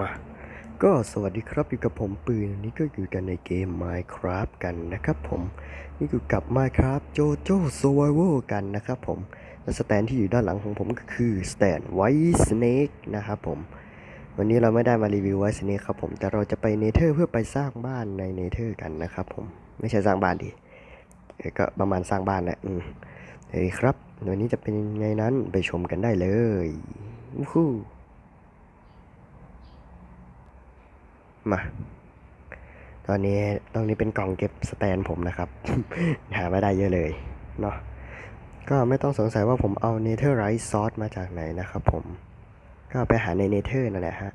มาก็สวัสดีครับอยู่กับผมปืนนี่ก็อยู่กันในเกม Minecraft กันนะครับผมนี่อยู่กับ Minecraft Jojo Survival กันนะครับผมและสแตนที่อยู่ด้านหลังของผมก็คือสแตน White Snake นะครับผมวันนี้เราไม่ได้มารีวิว White Snake ครับผมแต่เราจะไปเนเธอร์เพื่อไปสร้างบ้านในเนเธอร์กันนะครับผมไม่ใช่สร้างบ้านดิก็ประมาณสร้างบ้านแหละอืมเฮ้ยครับวันนี้จะเป็นยังไงนั้นไปชมกันได้เลยวู้ฮู้ มา ตอนนี้ตรงนี้เป็นกล่องเก็บสแตนผมนะครับ หาไม่ได้เยอะเลยเนาะ ก็ไม่ต้องสงสัยว่าผมเอาเนเธอร์ไรซ์ซอสมาจากไหนนะครับผม ก็ไปหาในเนเธอร์นั่นแหละฮะ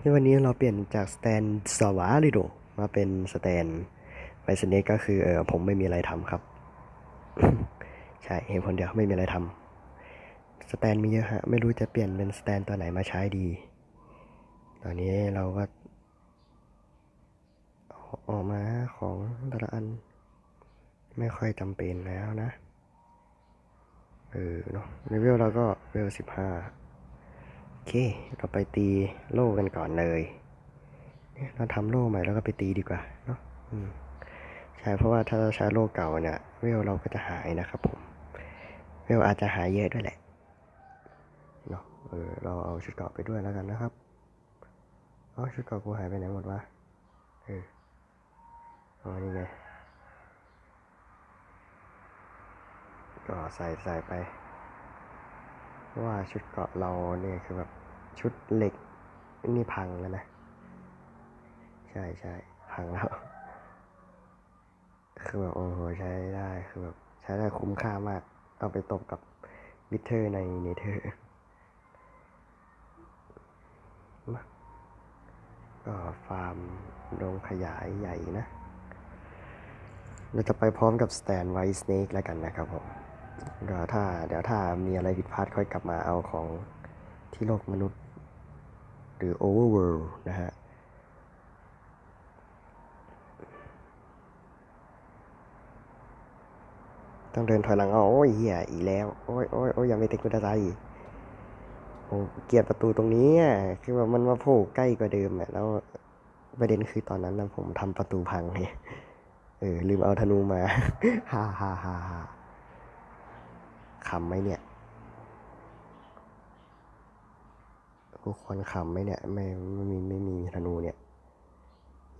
ที่วันนี้เราเปลี่ยนจากสแตนสวาลิโดมาเป็นสแตนไวสเนกก็คือเออผมไม่มีอะไรทำครับ ใช่เหตุผลเดียวไม่มีอะไรทำสแตนมีเยอะฮะ ไม่รู้จะเปลี่ยนเป็นสแตนตัวไหนมาใช้ดี ตอนนี้เราก็ออกมาของแต่ละอัน ไม่ค่อยจำเป็นแล้วนะ เออเนาะเลเวลเราก็เวลสิบห้าโอเค เราไปตีโล่กันก่อนเลยเนี่ยเราทำโล่ใหม่แล้วก็ไปตีดีกว่าเนาะอืมใช่เพราะว่าถ้าเราใช้โล่เก่าเนี่ยเวลเราก็จะหายนะครับผม เวลอาจจะหายเยอะด้วยแหละเนาะเออเราเอาชุดเกราะไปด้วยแล้วกันนะครับ อ๋อชุดเก่ากูหายไปไหนหมดวะ เอออ๋อนี่ไง ก็ใส่ใส่ไป ว่าชุดเกาะเราเนี่ยคือแบบชุดเหล็กนี่พังแล้วนะ ใช่ใช่พังแล้ว คือแบบโอ้โหใช้ได้ คือแบบใช้ได้คุ้มค่ามาก เอาไปตบกับบิเทอร์ในเนเธอร์ มา ก็ฟาร์มโรงขยายใหญ่นะ เราจะไปพร้อมกับสแตนไวท์สเนกแล้วกันนะครับผม ก็ถ้าเดี๋ยวถ้ามีอะไรผิดพลาดค่อยกลับมาเอาของที่โลกมนุษย์ หรือ Overworld นะฮะต้องเดินถอยหลังอ๋อโอ้ยเหี้ยอีกแล้ว โอ้ยโอ้ยโอ้ยยังไม่ติดกุญแจอีก เกลียดประตูตรงนี้อะคือแบบมันมาโผล่ใกล้กว่าเดิมอะแล้วประเด็นคือตอนนั้นนะผมทำประตูพังไงเออลืมเอาธนูมาฮ่าฮ่าฮ่าฮ่าขำไหมเนี่ยกูควรขำไหมเนี่ยไม่ไม่มีไม่มีธนูเนี่ย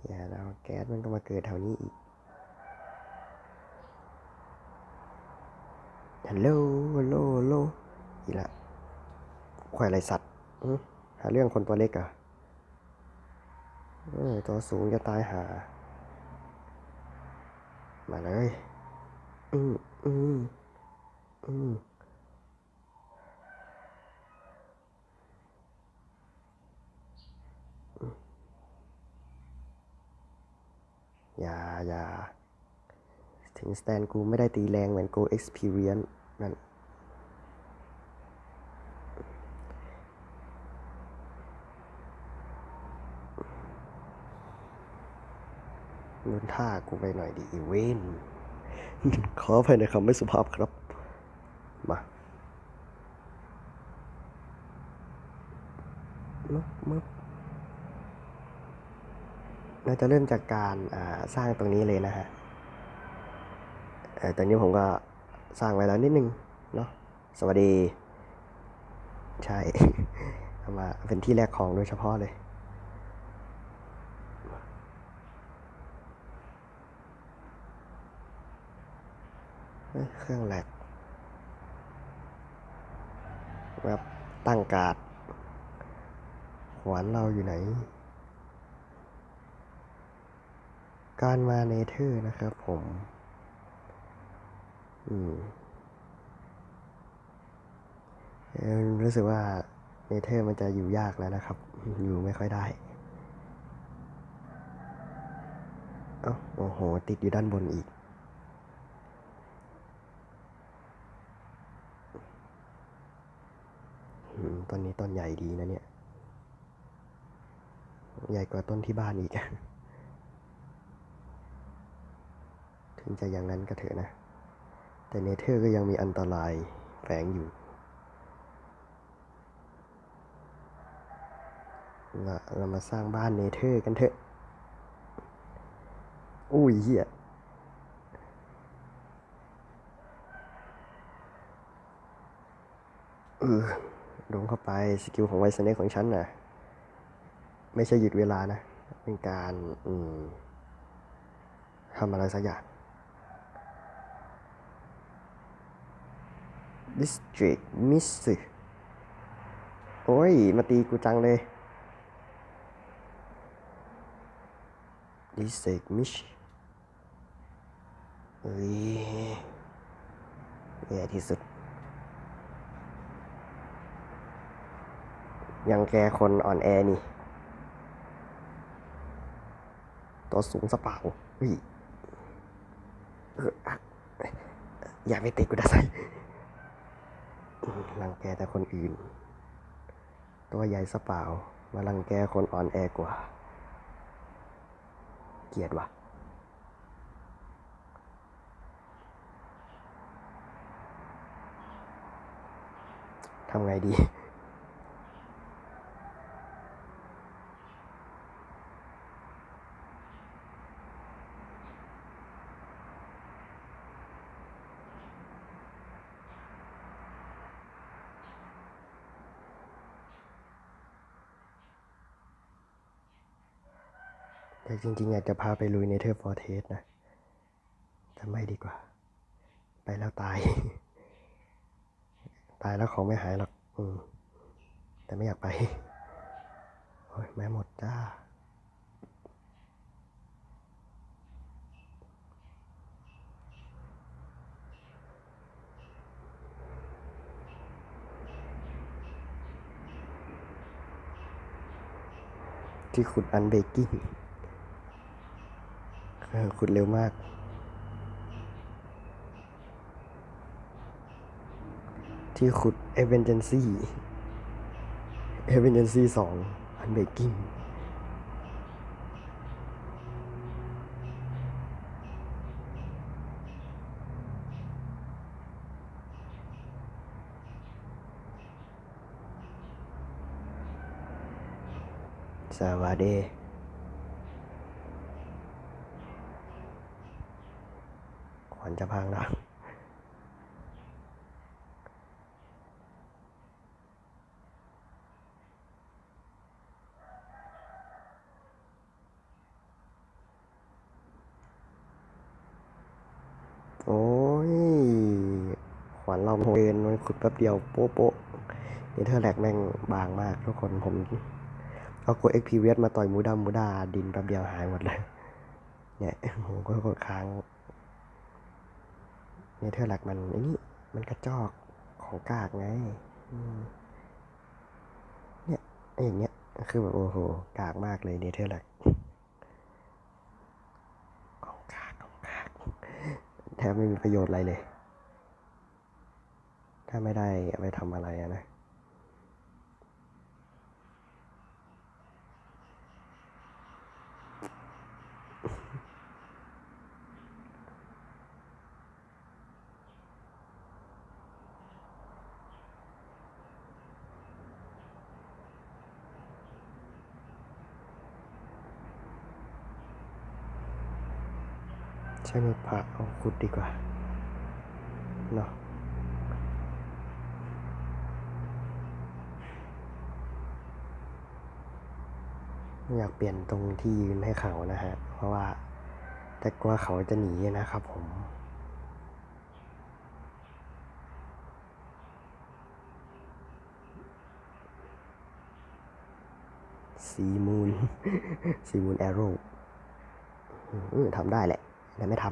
อย่าแล้วแก๊สมันก็มาเกิดแถวนี้อีกฮัลโหลฮัลโหลฮัลโหลอีกละ ควายไรสัตว์หาเรื่องคนตัวเล็กอะตัวสูงจะตายหา มาเลย อืมอืมอืมอย่าอย่าถึงสแตนกูไม่ได้ตีแรงเหมือนกู experience นั่นท่ากูไปหน่อยดิอีเวนขออภัยในคำไม่สุภาพครับ มามึบมึบเราจะเริ่มจากการสร้างตรงนี้เลยนะฮะตอนนี้ผมก็สร้างไว้แล้วนิดนึงเนาะ สวัสดี ใช่ เอามาเป็นที่แรกของโดยเฉพาะเลย เครื่องแหลกแบบตั้งการ์ดขวานเราอยู่ไหน การมาเนเธอร์นะครับผม อืมรู้สึกว่าเนเธอร์มันจะอยู่ยากแล้วนะครับ อยู่ไม่ค่อยได้อ้าโอ้โห ติดอยู่ด้านบนอีก อืม ต้นนี้ต้นใหญ่ดีนะเนี่ย ใหญ่กว่าต้นที่บ้านอีก ถึงจะอย่างนั้นก็เถอะนะ แต่เนเธอร์ก็ยังมีอันตรายแฝงอยู่เราเรามาสร้างบ้านเนเธอร์กันเถอะ อุ้ยเหี้ยเออ ลงเข้าไปสกิลของไวสเนกของฉันน่ะไม่ใช่หยุดเวลานะ เป็นการอืทำอะไรสักอย่าง District Miss โอ้ย มาตีกูจังเลย District Miss เอ้ยแย่ที่สุด ยังแกคนอ่อนแอนี่ ตัวสูงสะเปล่าเฮ้ยเอย่าไปเตะกูได้ใส่รังแกแต่คนอื่น ตัวใหญ่สะเปล่า มารังแกคนอ่อนแอกว่า เกลียดว่ะทำไงดี แต่จริงๆ อยากจะพาไปลุยในเทอร์ฟอร์เทสนะ แต่ไม่ดีกว่า ไปแล้วตาย ตายแล้วของไม่หายหรอก อืม แต่ไม่อยากไป โอ้ยแม่หมดจ้าที่ขุดอันเบกกิ้ง ขุดเร็วมาก ที่ขุดเอเวนเจนซี่เอเวนเจนซี่สองอันเบกกิ้งสวัสดี จะพังแล้วโอ้ย ขวัญเราเดินมันขุดแป๊บเดียวโป๊ะโป๊ะเนเธอร์แลกแม่งบางมากทุกคนผมเอากด XPVS มาต่อยมูดามูดาดินแป๊บเดียวหายหมดเลย เนี่ยผมก็กดค้าง เนเธอร์แลกมันไอ้นี่มันกระจอกของกากไงเนี่ยไอ้อย่างเงี้ยคือแบบโอ้โหกากมากเลยเนเธอร์แลกของกากของกากแทบไม่มีประโยชน์อะไรเลย ถ้าไม่ได้เอาไปทำอะไรนะ ช้มือผ่าเอาขุดดีกว่าเนาะอยากเปลี่ยนตรงที่ยืนให้เขานะฮะ เพราะว่าแต่กลัวเขาจะหนีนะครับผมซีมูนซีมูนแอโร่ทำได้แหละ แต่ไม่ท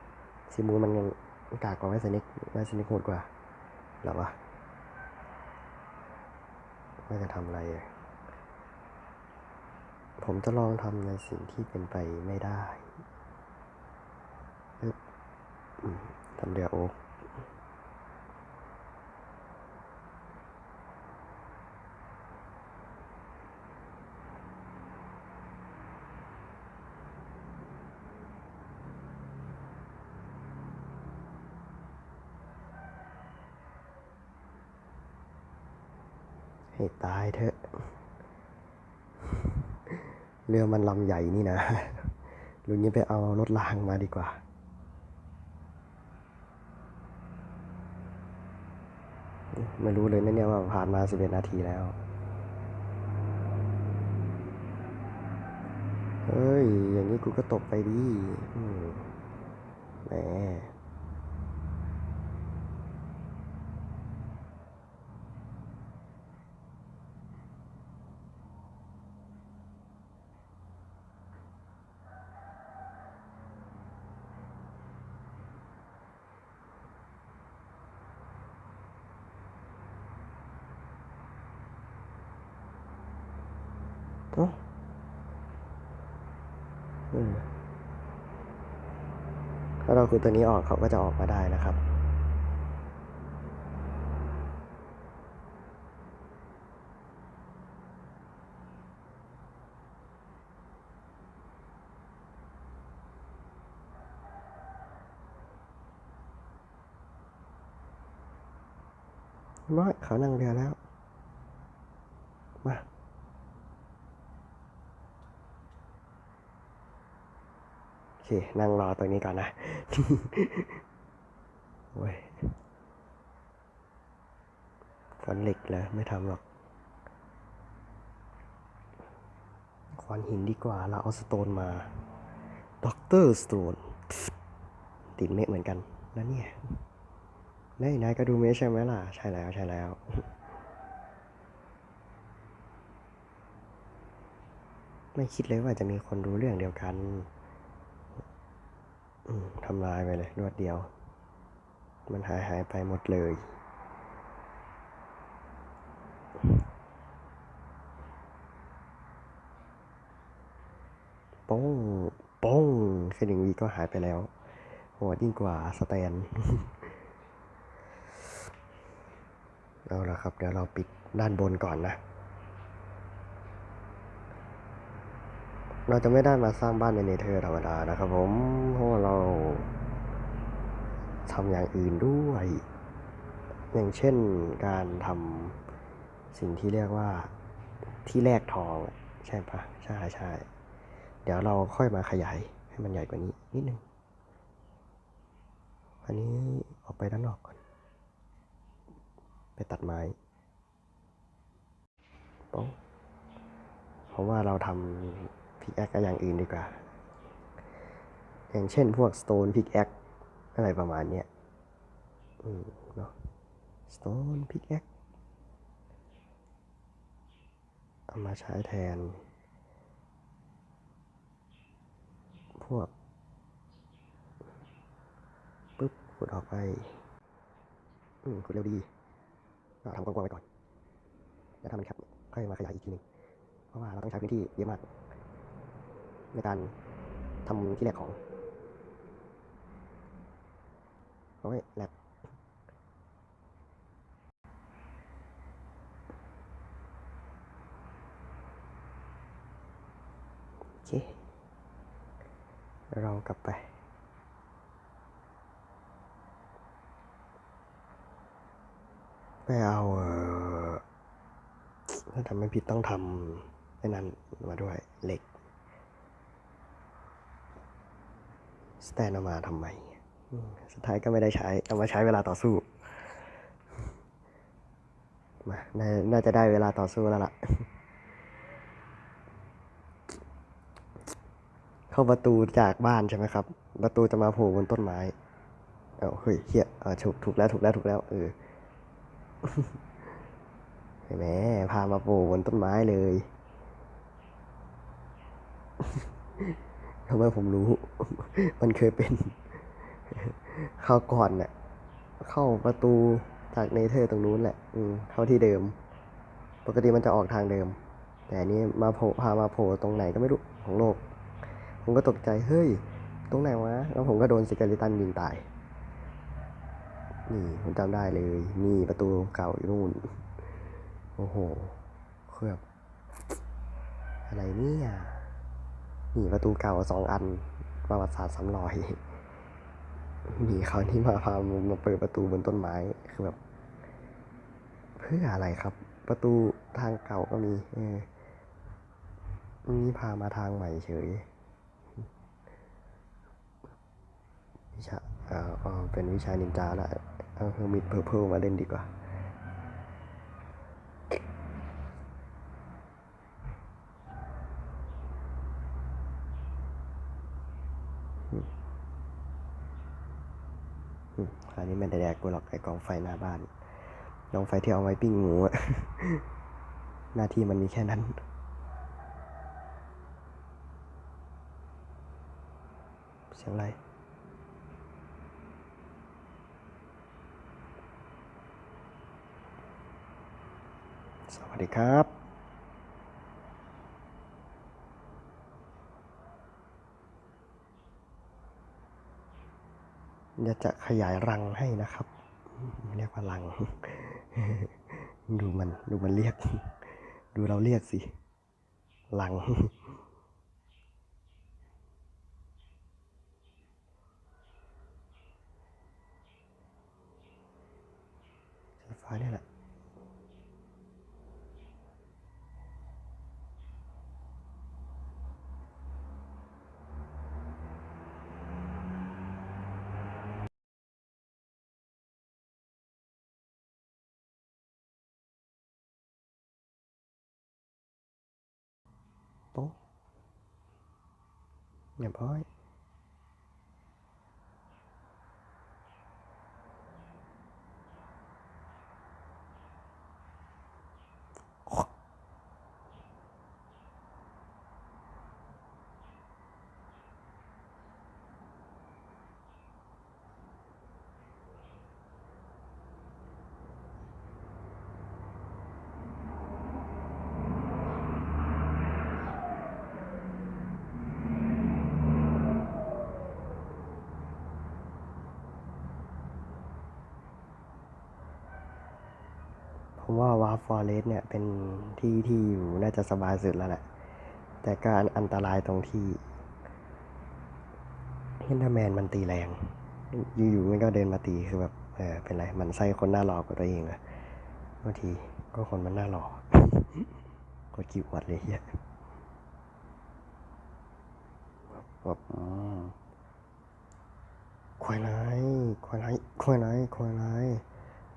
ำซีมูนมันยังกากกว่าไวสนิกไวสนิกโหดกว่าหรอวะไม่าจะทำอะไร ผมจะลองทำในสิ่งที่เป็นไปไม่ได้ทำเดียวโอ๊กให้ตายเถอะ เรือมันลำใหญ่นี่นะลุงนี้ไปเอารถรางมาดีกว่า ไม่รู้เลยนะเนี่ยว่าผ่านมาสิบเอ็ดนาทีแล้ว เฮ้ย อย่างนี้กูก็ตกไปดิแหม เอ้าเออาเราคือตัวนี้ออกเขาก็จะออกมาได้นะครับ น้อยเขานั่งเรือแล้ว มา โอ เค นั่งรอตรงนี้ก่อนนะโอ้ยขอนเหล็กเลยไม่ทำหรอกขวานหินดีกว่า เราเอาสโตนมาด็อกเตอร์สโตนติดเมฆเหมือนกันแล้วเนี่ยนายนายก็ดูเมฆใช่ไหมล่ะ ใช่แล้วใช่แล้วไม่คิดเลยว่าจะมีคนรู้เรื่องเดียวกัน ทำลายไปเลยรวดเดียว มันหายหายไปหมดเลย ป้องป้องแค่หนึ่งวีก็หายไปแล้วโหดยิ่งกว่าสแตน เอาละครับ เดี๋ยวเราปิดด้านบนก่อนนะ เราจะไม่ได้มาสร้างบ้านในเนเธอร์ธรรมดานะครับผม เพราะเราทำอย่างอื่นด้วย อย่างเช่นการทำสิ่งที่เรียกว่าที่แลกทองใช่ปะใช่ใช่เดี๋ยวเราค่อยมาขยายให้มันใหญ่กว่านี้นิดนึง อันนี้ออกไปด้านนอกก่อน ไปตัดไม้ป้องเพราะว่าเราทำ พิกแอคกับอย่างอื่นดีกว่า อย่างเช่นพวก Stone Pickaxe อะไรประมาณเนี้ยอืมเนาะ Stone Pickaxe เอามาใช้แทน พวกปึ๊บขุดออกไปอืมขุดเร็วดีก็ทำกว้างๆไว้ก่อนแล้วถ้ามันแคบค่อยมาขยายอีกทีหนึ่งเพราะว่าเราต้องใช้พื้นที่เยอะมาก ในการทำที่แรกของโอ้ยแลบโอเค เรากลับไปไปเอาถ้าทำไม่ผิดต้องทำไอ้นั้นมาด้วยเหล็ก สแตนเอามาทำไม สุดท้ายก็ไม่ได้ใช้ เอามาใช้เวลาต่อสู้ มา น่าจะได้เวลาต่อสู้แล้วล่ะ เข้าประตูจากบ้านใช่ไหมครับ ประตูจะมาโผล่บนต้นไม้ เอาเฮ้ยเฮียเออถูกถูกแล้วถูกแล้วถูกแล้วเออเห็นไหมพามาโผล่บนต้นไม้เลย ทำไมผมรู้ มันเคยเป็นเข้าก่อนเนี่ยเข้าประตูจากเนเธอร์ตรงนู้นแหละ อืมเข้าที่เดิม ปกติมันจะออกทางเดิม แต่นี้มาโผล่พามาโผล่ตรงไหนก็ไม่รู้ของโลก ผมก็ตกใจ เฮ้ย ตรงไหนวะ แล้วผมก็โดนสเกลิตันยิงตาย นี่ผมจำได้เลย นี่ประตูเก่าอยู่นู่น โอ้โหเครือบอะไรเนี่ย นี่ประตูเก่าสองอันประวัติศาสตร์ซ้ำรอยนี่เขาวนี่มาพามาเปิดประตูบนต้นไม้คือแบบเพื่ออะไรครับ ประตูทางเก่าก็มีเออนี่พามาทางใหม่เฉยวิชาเอ่อเอ่อเป็นวิชานินจาละเอาเฮอร์มิตเพอร์เพลมาเล่นดีกว่า คราวนี้ม่ได้แดกกูหรอกไอกองไฟหน้าบ้านกองไฟที่เอาไว้ปิ้งหมูหน้าที่มันมีแค่นั้นเสียงอะไรสวัสดีครับ เดี๋ยจะขยายรังให้นะครับ เรียกว่ารัง ดูมันดูมันเรียก ดูเราเรียกสิรังฟ้าเนี่ยแหละ โป๊ะ ผมว่าวาร์ฟอเรสเนี่ยเป็นที่ที่อยู่น่าจะสบายสุดแล้วแหละ แต่ก็อันอันตรายตรงที่เฮนเดอร์แมนมันตีแรง อยู่ๆมันก็เดินมาตีคือแบบเออเป็นไร มันไส้คนหน้าหลอกกว่าตัวเองอะบางทีก็คนมันหน้าหลอกกดคิววัดเลยเฮียแบบอืมควายไรควายไรควายไรควายไร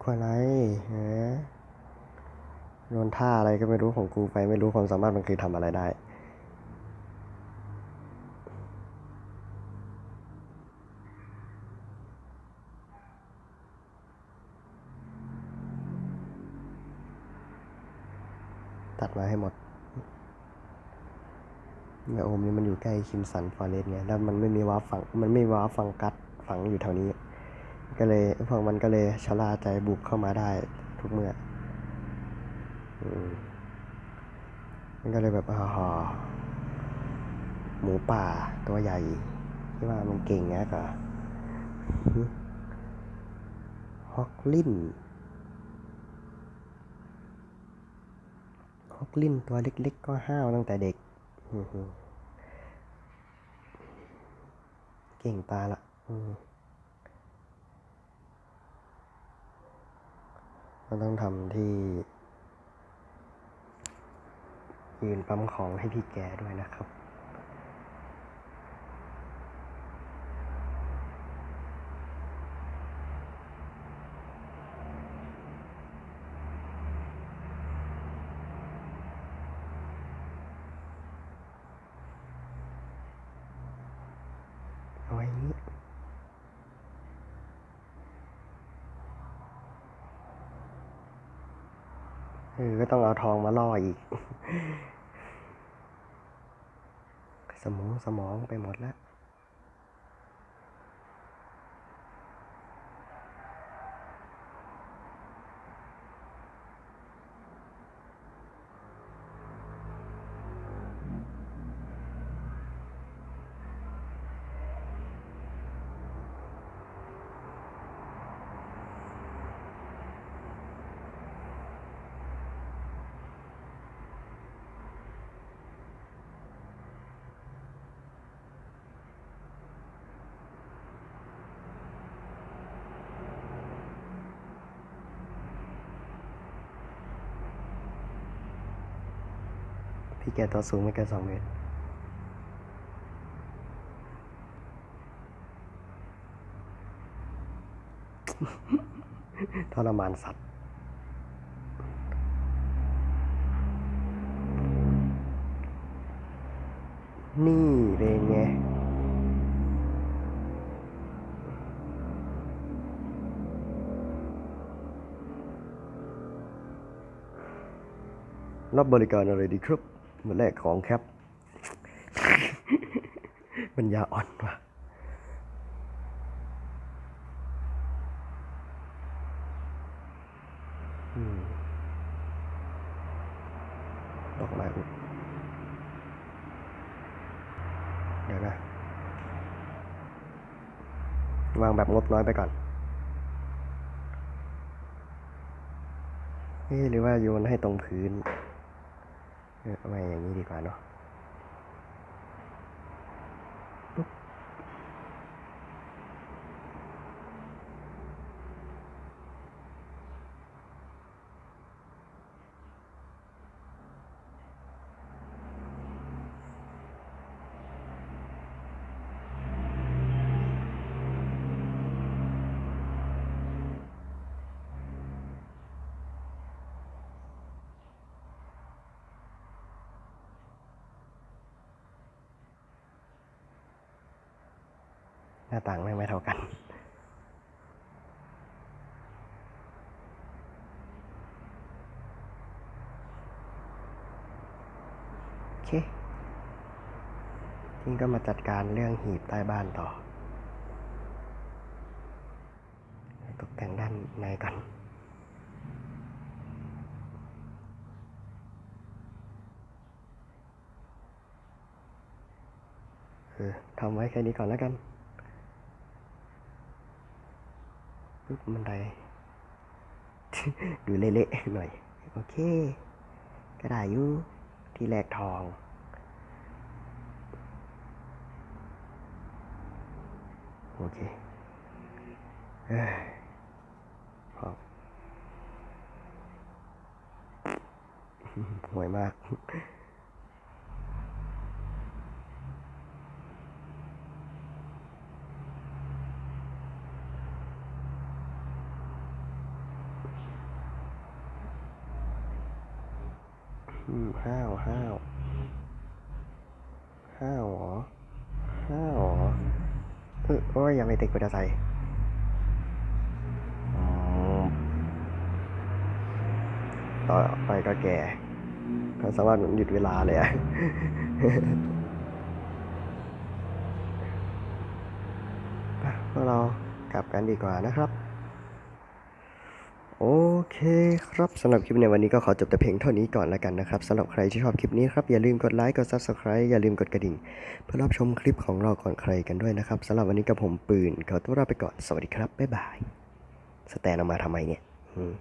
ควายไรเฮ้ โดนท่าอะไรก็ไม่รู้ของกูไปไม่รู้ความสามารถมันคือทำอะไรได้ ตัดมาให้หมดเนี่ยโอมนี่มันอยู่ใกล้คิมสันฟอเรสเนี่ยแล้วมันไม่มีวาฝัง มันไม่มีวาร์ปฟังกัดฝังอยู่แถวนี้ ก็เลยพวกมันก็เลยชะล่าใจบุกเข้ามาได้ทุกเมื่อ มันก็เลยแบบอ่าหมูป่าตัวใหญ่ ที่ว่ามันเก่งนะก็ฮอกลินฮอกลินตัวเล็กๆก็ห้าวตั้งแต่เด็ก เก่งตาละมเราต้องทำที่ ยืนปั๊มของให้พี่แกด้วยนะครับ เอาไว้นี้ ออก็ต้องเอาทองมาล่ออีก สมองสมองไปหมดแล้ว พี่แกตัวสูงไม่เกินสองเมตรทรมานสัตว์นี่เป็นไงรับบริการอะไรดีครับเห มือนแรกของแคบมันยาอ่อนว่ะอืมดอกไม้อุดเดี๋ยวนะ วางแบบงบน้อยไปก่อนเอ๊ะหรือว่าโยนให้ตรงพื้น เอาไว้อย่างนี้ดีกว่าเนาะ หน้าต่างไม่ไม่เท่ากัน โอเคทีนี้ก็มาจัดการเรื่องหีบใต้บ้านต่อ ตกแต่งด้านในก่อนเออทำไว้แค่นี้ก่อนแล้วกัน ปึ๊บบันไดดูเละๆหน่อย โอเคก็ได้อยู่ที่แรกทอง โอเคเอ้ยพอห่วยมาก ห้าวห้าวห้าวหรอห้าวเหรอเออโอ้ยยังไม่ติดกุญแจใส่ต่อไปก็แก่ก็สามารถหยุดเวลาเลยอะพวกเรากลับกันดีกว่านะครับ โอเคครับสำหรับคลิปในวันนี้ก็ขอจบแต่เพียงเท่านี้ก่อนแล้วกันนะครับสำหรับใครที่ชอบคลิปนี้ครับอย่าลืมกดไลค์กด Subscribe อย่าลืมกดกระดิ่ง เพื่อรับชมคลิปของเราก่อนใครกันด้วยนะครับสำหรับวันนี้กับผมปืนขอตัวลาไปก่อนสวัสดีครับบ๊ายบายสแตนออกมาทำไมเนี่ยอืม